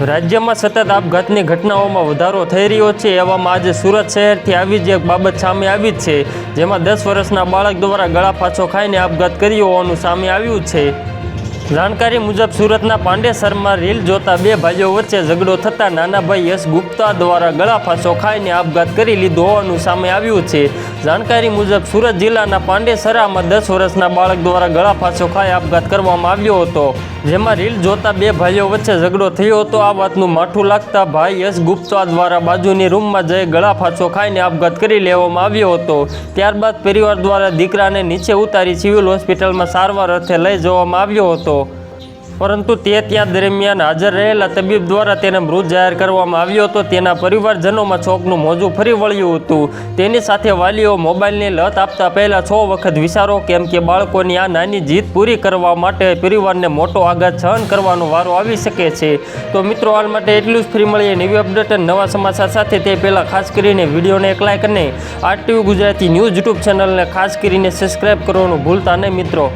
રાજ્યમાં સતત આપઘાતની ઘટનાઓમાં વધારો થઈ રહ્યો છે, એવામાં આજે સુરત શહેરથી આવી જ એક બાબત સામે આવી જ છે, જેમાં દસ વર્ષના બાળક દ્વારા ગળા પાછો ખાઈને આપઘાત કર્યો હોવાનું સામે આવ્યું છે. જાણકારી મુજબ સુરતના પાંડેસરમાં રીલ જોતા બે ભાઈઓ વચ્ચે ઝઘડો થતાં નાના ભાઈ યશ ગુપ્તા દ્વારા ગળા ફાંસો ખાઈને આપઘાત કરી લીધો હોવાનું સામે આવ્યું છે. જાણકારી મુજબ સુરત જિલ્લાના પાંડેસરામાં દસ વર્ષના બાળક દ્વારા ગળા ફાંસો ખાઈ આપઘાત કરવામાં આવ્યો હતો, જેમાં રીલ જોતા બે ભાઈઓ વચ્ચે ઝઘડો થયો હતો. આ વાતનું માઠું લાગતા ભાઈ યશ ગુપ્તા દ્વારા બાજુની રૂમમાં જઈ ગળા ફાંસો ખાઈને આપઘાત કરી લેવામાં આવ્યો હતો. ત્યારબાદ પરિવાર દ્વારા દીકરાને નીચે ઉતારી સિવિલ હોસ્પિટલમાં સારવાર અર્થે લઈ જવામાં આવ્યો હતો. પરંતુ તે ત્યાં દરમિયાન હાજર રહેલા તબીબ દ્વારા તેને મૃત જાહેર કરવામાં આવ્યો હતો. તેના પરિવારજનોમાં છોકનું મોજું ફરી વળ્યું હતું. તેની સાથે વાલીઓ મોબાઈલની લત આપતા પહેલા છ વખત વિચારો કેમ કે બાળકોની આ નાની જીત પૂરી કરવા માટે પરિવારને મોટો આઘાત સહન કરવાનો વારો આવી શકે છે. તો મિત્રો હાલ માટે એટલું જ. ફ્રી મળીએ નવી અપડેટ અને નવા સમાચાર સાથે. તે પહેલાં ખાસ કરીને વિડીયોને એક લાઇક અને આરટીવી ગુજરાતી ન્યૂઝ યુટ્યુબ ચેનલને ખાસ કરીને સબસ્ક્રાઈબ કરવાનું ભૂલતા નહીં મિત્રો.